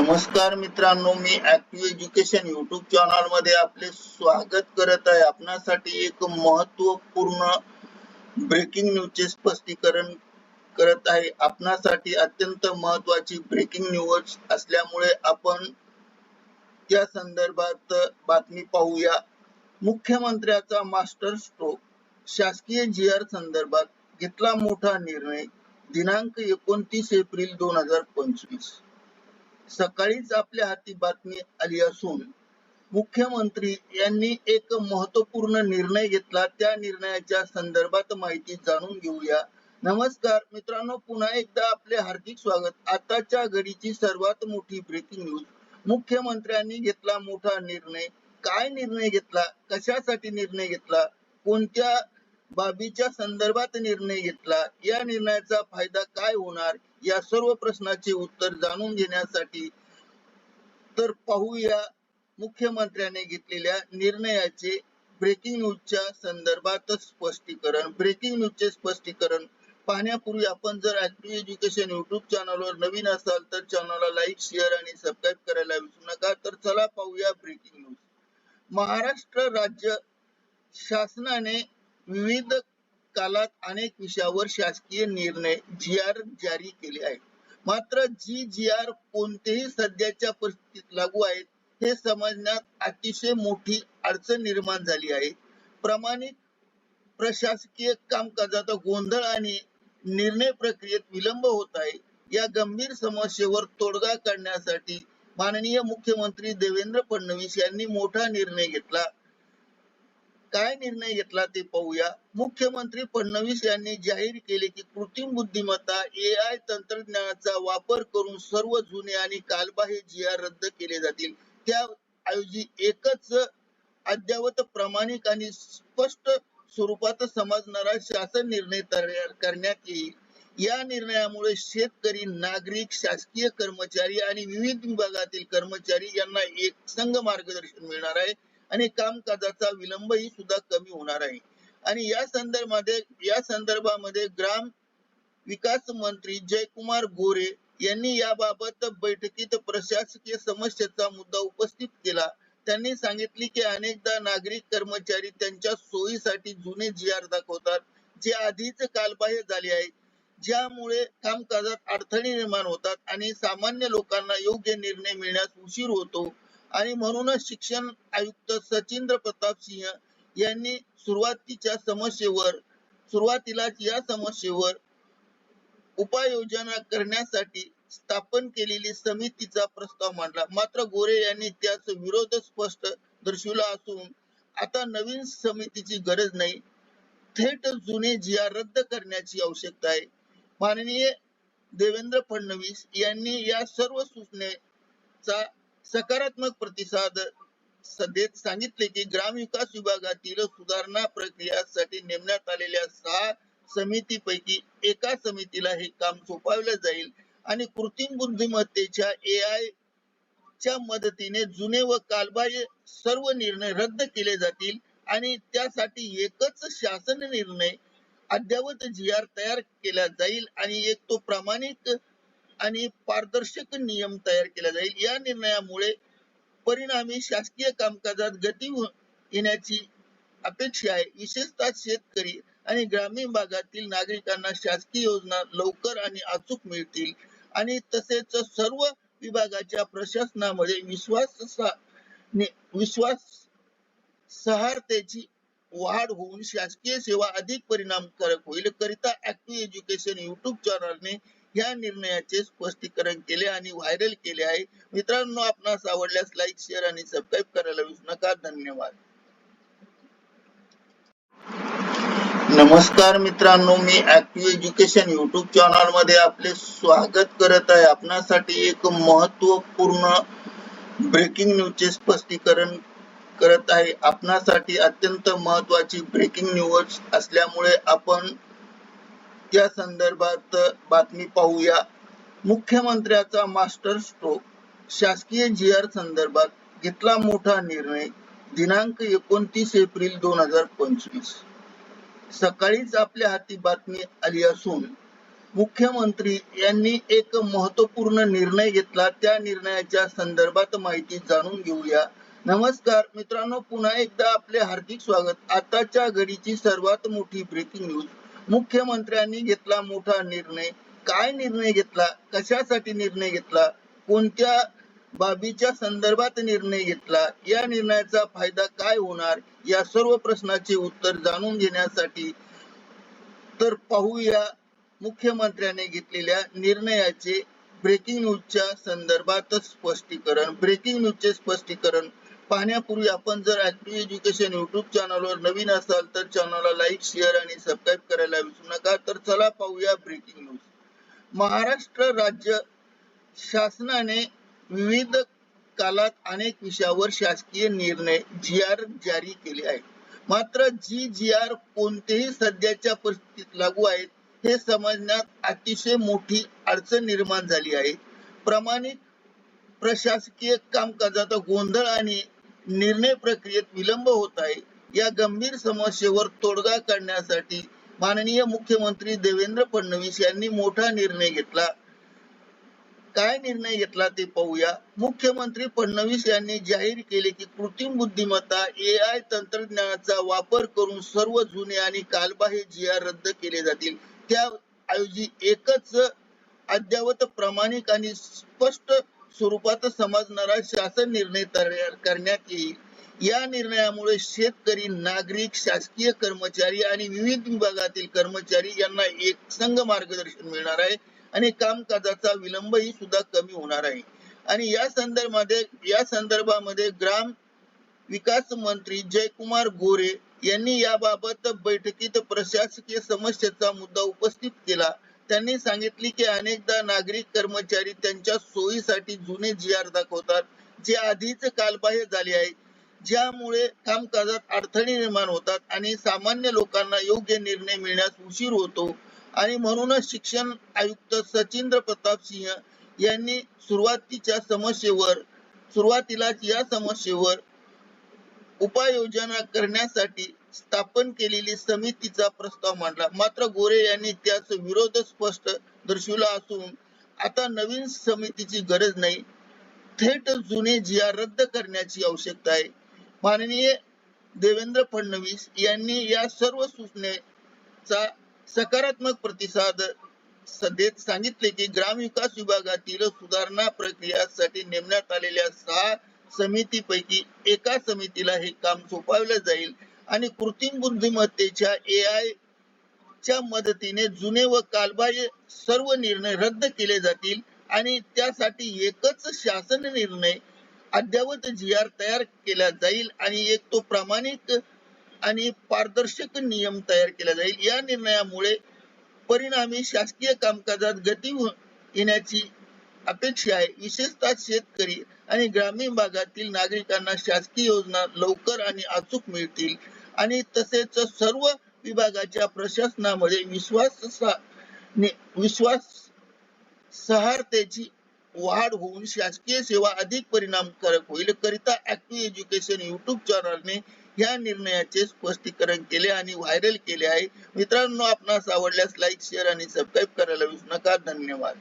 नमस्कार मित्रांनो मी ऍक्टिव्ह एज्युकेशन युट्यूब चॅनलमध्ये आपले स्वागत करत आहे. आपणासाठी एक महत्त्वपूर्ण ब्रेकिंग न्यूजचे स्पष्टीकरण करत आहे. आपणासाठी अत्यंत महत्वाची ब्रेकिंग न्यूज असल्यामुळे आपण त्या संदर्भात बातमी पाहूया. मुख्यमंत्र्याचा मास्टर स्ट्रोक शासकीय जी आर संदर्भात घेतला मोठा निर्णय दिनांक एकोणतीस एप्रिल दोन हजार पंचवीस. सकाळीच आपल्या हाती बातमी आली असून मुख्यमंत्री यांनी एक महत्त्वपूर्ण निर्णय घेतला. त्या निर्णयाच्या संदर्भात माहिती जाणून घेऊया. नमस्कार मित्रांनो पुन्हा एकदा आपले हार्दिक स्वागत. आताच्या घडीची सर्वात मोठी ब्रेकिंग न्यूज मुख्यमंत्र्यांनी घेतला मोठा निर्णय. काय निर्णय घेतला? कशासाठी निर्णय घेतला? कोणत्या बाबीच्या संदर्भात निर्णय घेतला. या निर्णयाचा फायदा काय होणार? या सर्व प्रश्नाचे उत्तर जाणून घेण्यासाठी तर पाहूया. मुख्यमंत्र्याने घेतलेल्या निर्णयाचे ब्रेकिंग न्यूजच्या संदर्भात स्पष्टीकरण. ब्रेकिंग न्यूजचे स्पष्टीकरण पाहण्यापूर्वी आपण जर ऍक्टिव्ह एज्युकेशन युट्यूब चॅनलवर नवीन असाल तर चॅनलला लाईक शेअर आणि सबस्क्राईब करायला विसरू नका. तर चला पाहूया ब्रेकिंग न्यूज महाराष्ट्र राज्य शासनाने विविध कालात अनेक विषयावर शासकीय निर्णय जी आर जारी केले आहेत. मात्र जी जी आर कोणतेही सध्याच्या परिस्थितीत लागू आहेत हे समजण्यात अतिशय मोठी अडचण निर्माण झाली आहे. प्रमाणित प्रशासकीय कामकाजाचा गोंधळ आणि निर्णय प्रक्रियेत विलंब होत आहे. या गंभीर समस्येवर तोडगा काढण्यासाठी माननीय मुख्यमंत्री देवेंद्र फडणवीस यांनी मोठा निर्णय घेतला. काय निर्णय घेतला ते पाहूया. मुख्यमंत्री फडणवीस यांनी जाहीर केले की कृत्रिम बुद्धिमत्ता ए आय तंत्रज्ञानाचा वापर करून सर्व जुने आणि कालबाह्य जी आर रद्द केले जातील. त्या ऐवजी एकच अद्यावत प्रामाणिक आणि स्पष्ट स्वरूपात समजणारा शासन निर्णय तयार करण्यात येईल. या निर्णयामुळे शेतकरी नागरिक शासकीय कर्मचारी आणि विविध विभागातील कर्मचारी यांना एक संघ मार्गदर्शन मिळणार आहे. आणि कामकाजाचा विलंबही सुद्धा कमी होणार आहे. आणि या संदर्भामध्ये या संदर्भामध्ये ग्राम विकास मंत्री जयकुमार गोरे यांनी याबाबत बैठकीत प्रशासकीय समस्येचा मुद्दा उपस्थित केला. त्यांनी सांगितले की अनेकदा नागरिक कर्मचारी त्यांच्या सोयीसाठी जुने जी आर दाखवतात जे आधीच कालबाह्य झाले आहे. ज्यामुळे कामकाजात अडथळे निर्माण होतात आणि सामान्य लोकांना योग्य निर्णय मिळण्यास उशीर होतो. आणि म्हणूनच शिक्षण आयुक्त सचिंद्र प्रताप सिंह यांनी सुरुवातीच्या समस्येवर सुरुवातीलाच या समस्येवर उपाययोजना करण्यासाठी स्थापन केलेली समितीचा प्रस्ताव मांडला. मात्र गोरे यांनी त्याच विरोध स्पष्ट दर्शविला असून आता नवीन समितीची गरज नाही. थेट जुने जिया रद्द करण्याची आवश्यकता आहे. माननीय देवेंद्र फडणवीस यांनी या सर्व सूचनेचा सकारात्मक प्रतिसाद सभेत सांगितले की ग्रामविकास विभागातील सुधारणा प्रक्रियासाठी नेमण्यात आलेल्या सहा समितीपैकी एका समितीला हे काम सोपवलं जाईल आणि कृत्रिम बुद्धिमत्तेच्या ए आय च्या मदतीने जुने व कालबाह्य सर्व निर्णय रद्द केले जातील आणि त्यासाठी एकच शासन निर्णय अद्यावत जी आर तयार केला जाईल आणि एक तो प्रामाणिक आणि पारदर्शक नियम तयार केला जाईल. या निर्णयामुळे परिणामी शासकीय कामकाजात गती येण्याची अपेक्षा आहे. विशेषतः शेतकरी आणि ग्रामीण भागातील नागरिकांना शासकीय योजना लवकर आणि अचूक मिळतील. आणि तसेच सर्व विभागाच्या प्रशासनामध्ये विश्वास विश्वास सहारतेची वाढ होऊन शासकीय सेवा अधिक परिणामकारक होईल. करिता ऍक्टिव्ह एज्युकेशन युट्यूब चॅनलने या निर्णयाचे स्पष्टीकरण केले आणि व्हायरल केले आहे. मित्रांनो आपणास आवडल्यास लाईक शेअर आणि सबस्क्राईब करायला विसरू नका. धन्यवाद. नमस्कार मित्रांनो मी ऍक्टिव्ह एज्युकेशन युट्यूब चॅनलमध्ये आपले स्वागत करत आहे. आपणासाठी एक महत्त्वपूर्ण ब्रेकिंग न्यूजचे स्पष्टीकरण करत आहे. आपणासाठी अत्यंत महत्वाची ब्रेकिंग न्यूज असल्यामुळे आपण या संदर्भात बातमी पाहूया. मुख्यमंत्र्याचा मास्टर स्ट्रोक शासकीय जी आर संदर्भात घेतला मोठा निर्णय दिनांक एकोणतीस एप्रिल दोन हजार पंचवीस. सकाळीच आपल्या हाती बातमी आली असून मुख्यमंत्री यांनी एक महत्त्वपूर्ण निर्णय घेतला. त्या निर्णयाच्या संदर्भात माहिती जाणून घेऊया. नमस्कार मित्रांनो पुन्हा एकदा आपले हार्दिक स्वागत. आताच्या घडीची सर्वात मोठी ब्रेकिंग न्यूज मुख्यमंत्र्यांनी घेतला मोठा निर्णय. काय निर्णय घेतला? कशासाठी निर्णय घेतला? कोणत्या बाबीच्या संदर्भात निर्णय घेतला? या निर्णयाचा फायदा काय होणार? या सर्व प्रश्नाचे उत्तर जाणून घेण्यासाठी तर पाहूया मुख्यमंत्र्याने घेतलेल्या निर्णयाचे ब्रेकिंग न्यूजच्या संदर्भात स्पष्टीकरण. ब्रेकिंग न्यूजचे स्पष्टीकरण पाहण्यापूर्वी आपण जर ऍक्टिव्ह एज्युकेशन युट्यूब चॅनलवर नवीन असाल तर चॅनलला लाईक शेअर आणि सबस्क्राईब करायला विसरू नका. तर चला पाहूया ब्रेकिंग न्यूज महाराष्ट्र राज्य शासनाने विविध कालात अनेक विषयावर शासकीय निर्णय जी आर जारी केले आहेत. मात्र जी जी आर कोणतेही सध्याच्या परिस्थितीत लागू आहेत हे समजण्यात अतिशय मोठी अडचण निर्माण झाली आहे. प्रमाणित प्रशासकीय कामकाजाचा गोंधळ आणि निर्णय प्रक्रियेत विलंब होत आहे. या गंभीर समस्येवर तोडगा काढण्यासाठी माननीय मुख्यमंत्री देवेंद्र फडणवीस यांनी मोठा निर्णय घेतला. काय निर्णय घेतला ते पाहूया. मुख्यमंत्री फडणवीस यांनी जाहीर केले की कृत्रिम बुद्धिमत्ता ए आय तंत्रज्ञानाचा वापर करून सर्व जुने आणि कालबाह्य जी आर रद्द केले जातील. त्याऐवजी एकच अद्यावत प्रामाणिक आणि स्पष्ट स्वरूपात समजणारा शासन निर्णय करण्यात येईल. या निर्णयामुळे शेतकरी नागरिक शासकीय कर्मचारी आणि विविध विभागातील कर्मचारी यांना एक संघ मार्गदर्शन मिळणार आहे आणि कामकाजाचा विलंबही सुद्धा कमी होणार आहे. आणि या संदर्भामध्ये या संदर्भामध्ये ग्राम विकास मंत्री जयकुमार गोरे यांनी याबाबत बैठकीत प्रशासकीय समस्येचा मुद्दा उपस्थित केला. त्यांनी सांगितली की अनेकदा नागरिक कर्मचारी त्यांच्या सोयीसाठी जुने जी आर दाखवतात जे आधीच कालबाह्य झाले आहे. ज्यामुळे कामकाजात अडथळे निर्माण होतात आणि सामान्य लोकांना योग्य निर्णय मिळण्यास उशीर होतो. आणि म्हणूनच शिक्षण आयुक्त सचिंद्र प्रताप सिंह यांनी सुरुवातीच्या समस्येवर सुरुवातीलाच या समस्येवर उपाययोजना करण्यासाठी स्थापन केलेली समितीचा प्रस्ताव मांडला. मात्र गोरे यांनी त्यास विरोध स्पष्ट दर्शविला असून आता नवीन समितीची गरज नाही. थेट जुने जिया रद्द करण्याची आवश्यकता आहे. माननीय देवेंद्र फडणवीस यांनी या सर्व सूचनेचा सकारात्मक प्रतिसाद देत सांगितले की ग्रामविकास विभागातील सुधारणा प्रक्रियासाठी नेमण्यात आलेल्या सहा समितीपैकी एका समितीला हे काम सोपवलं जाईल. आणि कृत्रिम बुद्धिमत्तेच्या ए आय च्या मदतीने जुने व कालबाह्य सर्व निर्णय रद्द केले जातील आणि त्यासाठी एकच शासन निर्णय अद्यावत जी आर तयार केला जाईल आणि एक तो प्रामाणिक आणि पारदर्शक नियम तयार केला जाईल. या निर्णयामुळे परिणामी शासकीय कामकाजात गती येण्याची अपेक्षा आहे. विशेषतः शेतकरी आणि ग्रामीण भागातील नागरिकांना शासकीय योजना लवकर आणि अचूक मिळतील. आणि तसेच सर्व विभागाच्या प्रशासनामध्ये विश्वास विश्वास सहारतेची वाढ होऊन शासकीय सेवा अधिक परिणामकारक होईल करिता ऍक्टिव्ह एज्युकेशन युट्यूब चॅनलने या निर्णयाचे स्पष्टीकरण केले आणि व्हायरल केले आहे. मित्रांनो आपणास आवडल्यास लाईक शेअर आणि सबस्क्राईब करायला विसरू नका. धन्यवाद.